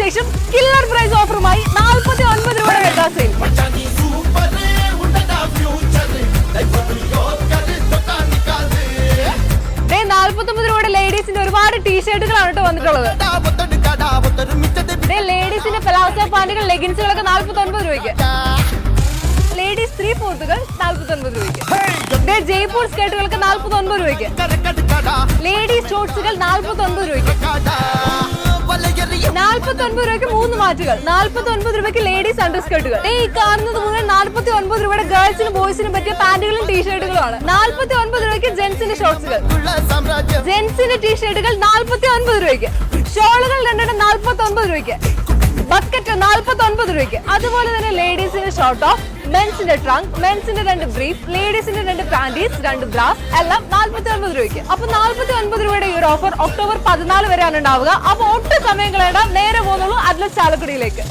ശേഷം killer price ഓഫറുമായി നാൽപ്പത്തി ഒൻപത് രൂപയുടെ മെഗാ സെയിൽ മച്ചാനി സൂപ്പറ് ഉണ്ടടാ ഫ്യൂച്ചറ് ലൈഫ് യോക്കറ് തൊട്ടാ നിക്കാതെ ഡേ നാൽപ്പത്തൊമ്പത് രൂപയുടെ ലേഡീസിന്റെ ഒരുപാട് ടീഷർട്ടുകളാണ് വന്നിട്ടുള്ളത്. ലേഡീസിന്റെ പലാസോ പാന്റുകൾ ലെഗിൻസുകളൊക്കെ നാൽപ്പത്തി ഒൻപത് രൂപയ്ക്ക്. ലേഡീസ് ത്രീ ഫോർത്തുകൾ നാൽപ്പത്തി ഒൻപത് രൂപയ്ക്ക്. ജയ്പൂർ സ്കേർട്ടുകൾക്ക് നാൽപ്പത്തി ഒൻപത് രൂപയ്ക്ക്. ലേഡീസ് ഷോർട്സുകൾ നാൽപ്പത്തി ഒൻപത് നാൽപ്പത്തി ഒൻപത് രൂപയ്ക്ക് മൂന്ന് മാറ്റുകൾ. നാൽപ്പത്തി ഒൻപത് രൂപയ്ക്ക് ലേഡീസ് അണ്ടർ സ്കേർട്ടുകൾ ഈ കാണുന്നത് മുഴുവൻ നാൽപ്പത്തി ഒൻപത് രൂപയുടെ ഗേൾസിനും ബോയ്സിനും പറ്റിയ പാന്റുകളും ടീഷർട്ടുകളുമാണ് നാൽപ്പത്തി ഒൻപത് രൂപയ്ക്ക് ജെന്റ്സിന്റെ ഷോർട്സുകൾ ജെന്റ്സിന്റെ ടീഷർട്ടുകൾ നാൽപ്പത്തി ഒൻപത് രൂപയ്ക്ക്. ഷോളുകൾ രണ്ടെണ്ണം നാൽപ്പത്തി ഒൻപത് രൂപയ്ക്ക്. ബക്കറ്റ് നാൽപ്പത്തി ഒൻപത് രൂപയ്ക്ക്. അതുപോലെ തന്നെ ലേഡീസിന്റെ ഷോർട്ട് ഓഫ് മെൻസിന്റെ ട്രങ്ക് മെൻസിന്റെ രണ്ട് ബ്രീഫ് ലേഡീസിന്റെ രണ്ട് പാന്റീസ് രണ്ട് ബ്രാസ് എല്ലാം നാൽപ്പത്തി ഒൻപത് രൂപയ്ക്ക്. അപ്പൊ നാൽപ്പത്തി ഒൻപത് രൂപയുടെ ഈ ഒരു ഓഫർ ഒക്ടോബർ പതിനാല് വരെയാണ് ഉണ്ടാവുക. അപ്പൊ ഒട്ടും സമയം കളയണ്ട. നേരെ പോകുന്നുള്ളൂ. അതിലെ ചാലക്കുടിയിലേക്ക്.